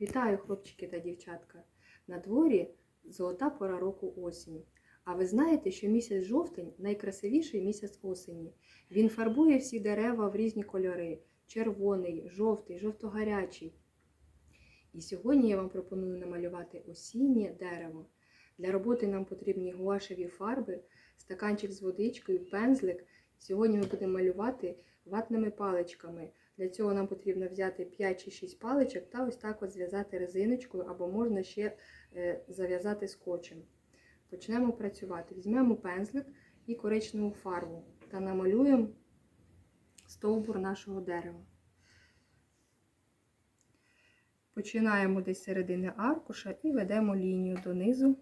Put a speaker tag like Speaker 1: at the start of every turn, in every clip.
Speaker 1: Вітаю, хлопчики та дівчатка! На дворі золота пора року осінь. А ви знаєте, що місяць жовтень найкрасивіший місяць осені. Він фарбує всі дерева в різні кольори: червоний, жовтий, жовто-гарячий. І сьогодні я вам пропоную намалювати осіннє дерево. Для роботи нам потрібні гуашеві фарби, стаканчик з водичкою, пензлик. Сьогодні ми будемо малювати ватними паличками. Для цього нам потрібно взяти 5 чи 6 паличок та ось так от зв'язати резиночкою, або можна ще е, зав'язати скотчем. Почнемо працювати. Візьмемо пензлик і коричневу фарбу та намалюємо стовбур нашого дерева. Починаємо десь середини аркуша і ведемо лінію донизу,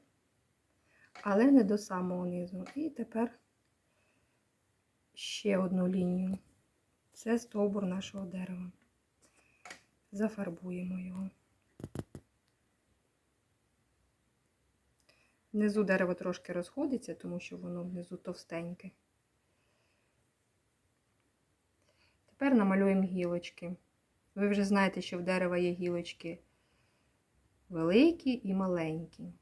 Speaker 1: але не до самого низу. І тепер ще одну лінію. Це стовбур нашого дерева. Зафарбуємо його. Внизу дерево трошки розходиться, тому що воно внизу товстеньке. Тепер намалюємо гілочки. Ви вже знаєте, що в дерева є гілочки великі і маленькі.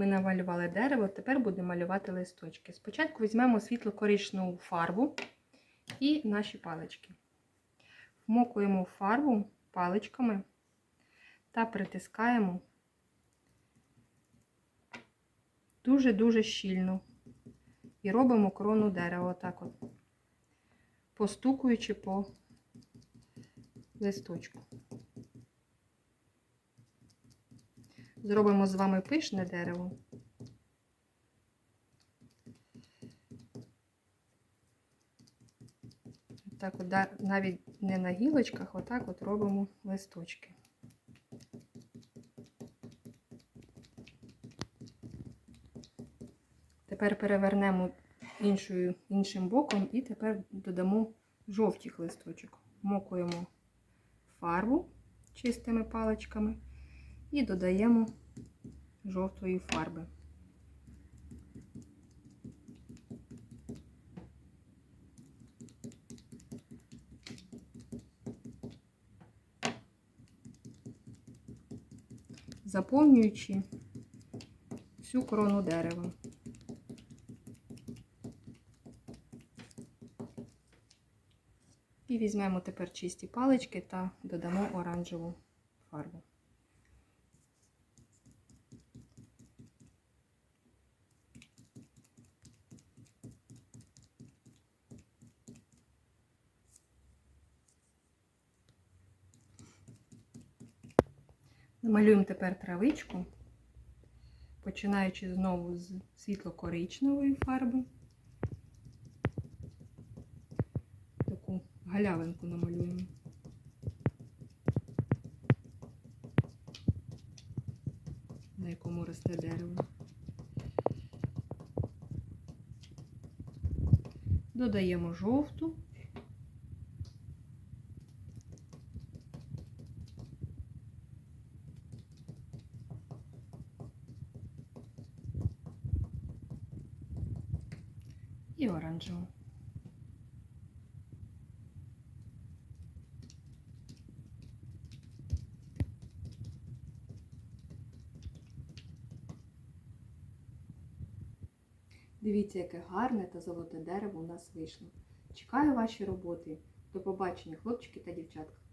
Speaker 1: Ми намалювали дерево, тепер будемо малювати листочки. Спочатку візьмемо світло-коричневу фарбу і наші палички. Вмокуємо фарбу паличками та притискаємо дуже-дуже щільно. І робимо крону дерева, отак от, постукуючи по листочку. Зробимо з вами пишне дерево. Так от навіть не на гілочках, отак от робимо листочки. Тепер перевернемо іншою, іншим боком і тепер додамо жовтих листочок. Мокуємо фарбу чистими паличками і додаємо жовтої фарби. Заповнюючи всю крону дерева. І візьмемо тепер чисті палички та додамо оранжеву фарбу. Намалюємо тепер травичку, починаючи знову з світло-коричневої фарби. Таку галявинку намалюємо. На якому росте дерево. Додаємо жовту. І оранжеву. Дивіться, яке гарне та золоте дерево у нас вийшло. Чекаю ваші роботи. До побачення, хлопчики та дівчатка.